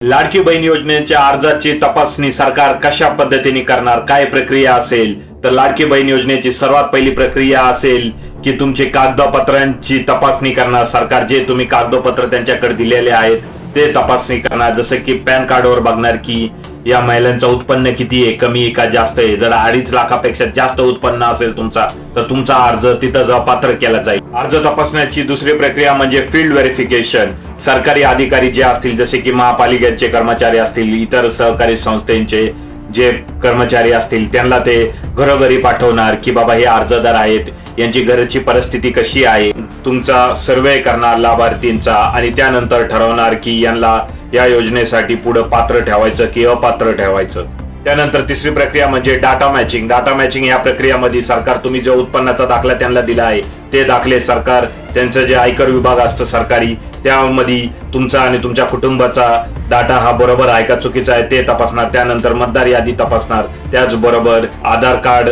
लाडकी बहीण योजनेच्या अर्जाची तपासणी सरकार कशा पद्धतीने करणार काय प्रक्रिया असेल? तर लाडकी बहीण योजनेची सर्वात पहिली प्रक्रिया असेल की तुमची कागदपत्रांची तपासणी करणार. सरकार जे तुम्ही कागदपत्र त्यांच्याकडे दिलेले आहेत ते तपासणी करणार. जसं की पॅन कार्डवर बघणार की या महिलांचं उत्पन्न किती आहे कमी आहे का जास्त आहे? जर अडीच लाखापेक्षा जास्त उत्पन्न असेल तुमचा तर तुमचा अर्ज तिथं पात्र केला जाईल. अर्ज तपासण्याची दुसरी प्रक्रिया म्हणजे फील्ड व्हेरिफिकेशन सरकारी अधिकारी जे असतील जसे की महापालिकेचे कर्मचारी असतील इतर सहकारी संस्थेचे जे कर्मचारी असतील त्यांना ते घरोघरी पाठवणार की बाबा हे अर्जदार आहेत यांची घरची परिस्थिती कशी आहे? तुमचा सर्वे करणार लाभार्थींचा आणि त्यानंतर ठरवणार की यांना या योजनेसाठी पुढं पात्र ठेवायचं की अपात्र ठेवायचं. त्यानंतर तिसरी प्रक्रिया म्हणजे डाटा मॅचिंग डाटा मॅचिंग या प्रक्रियामध्ये सरकार तुम्ही जो उत्पन्नाचा दाखला त्यांना दिला आहे ते दाखले सरकार त्यांचं जे आयकर विभाग असतं सरकारी त्यामध्ये तुमचा आणि तुमच्या कुटुंबाचा डाटा हा बरोबर आहे का चुकीचा आहे ते तपासणार. त्यानंतर मतदार यादी तपासणार. त्याचबरोबर Aadhaar card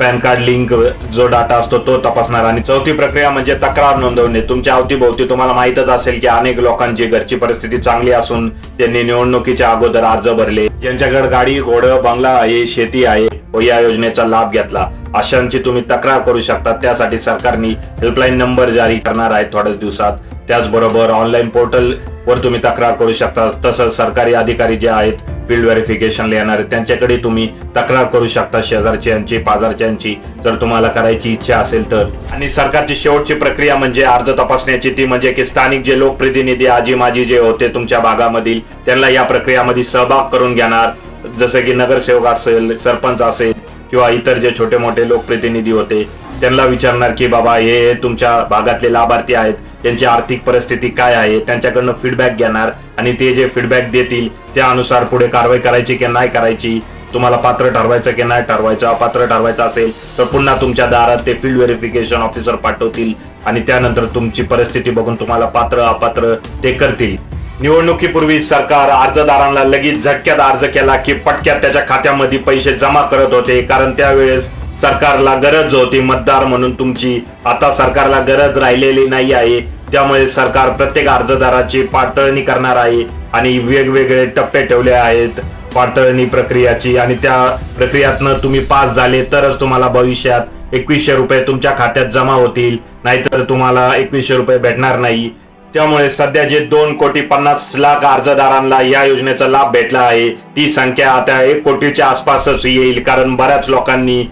PAN card link जो डाटा असतो तो तपासणार. आणि चौथी प्रक्रिया म्हणजे तक्रार नोंदवणे. तुमच्या अवतीभोवती तुम्हाला माहितच असेल की अनेक लोकांची घरची परिस्थिती चांगली असून त्यांनी निवडणुकीच्या अगोदर अर्ज भरले. ज्यांच्याकडे गाडी घोडं बंगला आहे शेती आहे व या योजनेचा लाभ घेतला. अशांची तुम्ही तक्रार करू शकता. त्यासाठी सरकारने हेल्पलाईन नंबर जारी करणार आहे थोड्याच दिवसात. त्याचबरोबर ऑनलाईन पोर्टल वर तुम्ही तक्रार करू शकता. तसंच सरकारी अधिकारी जे आहेत फील्ड व्हेरिफिकेशनला येणारे त्यांच्याकडे तुम्ही तक्रार करू शकता. शेजारच्यांची पाजारच्यांची जर तुम्हाला करायची इच्छा असेल तर. आणि सरकारची शेवटची प्रक्रिया म्हणजे अर्ज तपासण्याची. ती म्हणजे की स्थानिक जे लोकप्रतिनिधी आजी माजी जे होते तुमच्या भागामधील त्यांना या प्रक्रियामध्ये सहभाग करून घेणार. जसं की नगरसेवक असेल सरपंच असेल किंवा इतर जे छोटे मोठे लोकप्रतिनिधी होते त्यांना विचारणार की बाबा हे तुमच्या भागातले लाभार्थी आहेत त्यांची आर्थिक परिस्थिती काय आहे त्यांच्याकडनं फीडबॅक घेणार आणि ते जे फीडबॅक देतील त्यानुसार पुढे कारवाई करायची की नाही करायची तुम्हाला पात्र ठरवायचं की नाही ठरवायचं अपात्र ठरवायचं असेल तर पुन्हा तुमच्या दारात ते फील्ड व्हेरिफिकेशन ऑफिसर पाठवतील आणि त्यानंतर तुमची परिस्थिती बघून तुम्हाला पात्र अपात्र ते करतील. निवडणुकीपूर्वी सरकार अर्जदारांना लगेच झटक्यात अर्ज केला की पटक्यात त्याच्या खात्यामध्ये पैसे जमा करत होते कारण त्यावेळेस सरकारला गरज होती मतदार म्हणून तुमची. आता सरकारला गरज राहिलेली नाही आहे. त्यामुळे सरकार प्रत्येक अर्जदाराची पाडतळणी करणार आहे आणि वेगवेगळे टप्पे ठेवले आहेत पाडतळणी प्रक्रियाची. आणि त्या प्रक्रियातनं तुम्ही पास झाले तरच तुम्हाला भविष्यात एकवीसशे रुपये तुमच्या खात्यात जमा होतील. नाहीतर तुम्हाला एकवीसशे रुपये भेटणार नाही. त्यामुळे सध्या जे दोन कोटी पन्नास लाख अर्जदारांना या योजनेचा लाभ भेटला आहे ती संख्या आता एक कोटीच्या आसपासच येईल कारण बऱ्याच लोकांनी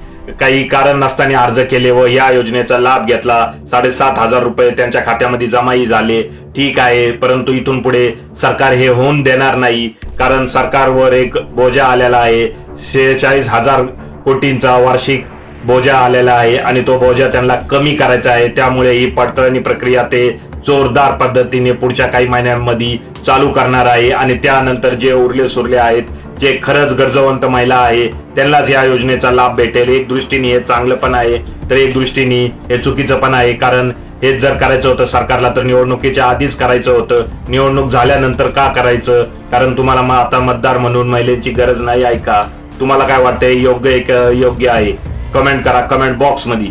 काही कारण नसताना अर्ज केले व या योजनेचा लाभ घेतला. साडेसात हजार रुपये त्यांच्या खात्यामध्ये जमाही झाले. ठीक आहे परंतु इथून पुढे सरकार हे होऊन देणार नाही कारण सरकारवर एक बोजा आलेला आहे. शेहेचाळीस हजार कोटींचा वार्षिक बोजा आलेला आहे आणि तो बोजा त्यांना कमी करायचा आहे. त्यामुळे ही पडताळणी प्रक्रिया ते जोरदार पद्धतीने पुढच्या काही महिन्यांमध्ये चालू करणार आहे आणि त्यानंतर जे उरले सुरले आहेत जे खरंच गरजवंत महिला आहे त्यांनाच या योजनेचा लाभ भेटेल. एक दृष्टीने हे चांगलं पण आहे तर एक दृष्टीने हे चुकीचं पण आहे. कारण हे जर करायचं होतं सरकारला तर निवडणुकीच्या आधीच करायचं होतं. निवडणूक झाल्यानंतर का करायचं? कारण तुम्हाला आता मतदार म्हणून महिलेची गरज नाही आहे का तुम्हाला काय वाटतंय? योग्य एक योग्य आहे. कमेंट करा. कमेंट बॉक्समध्ये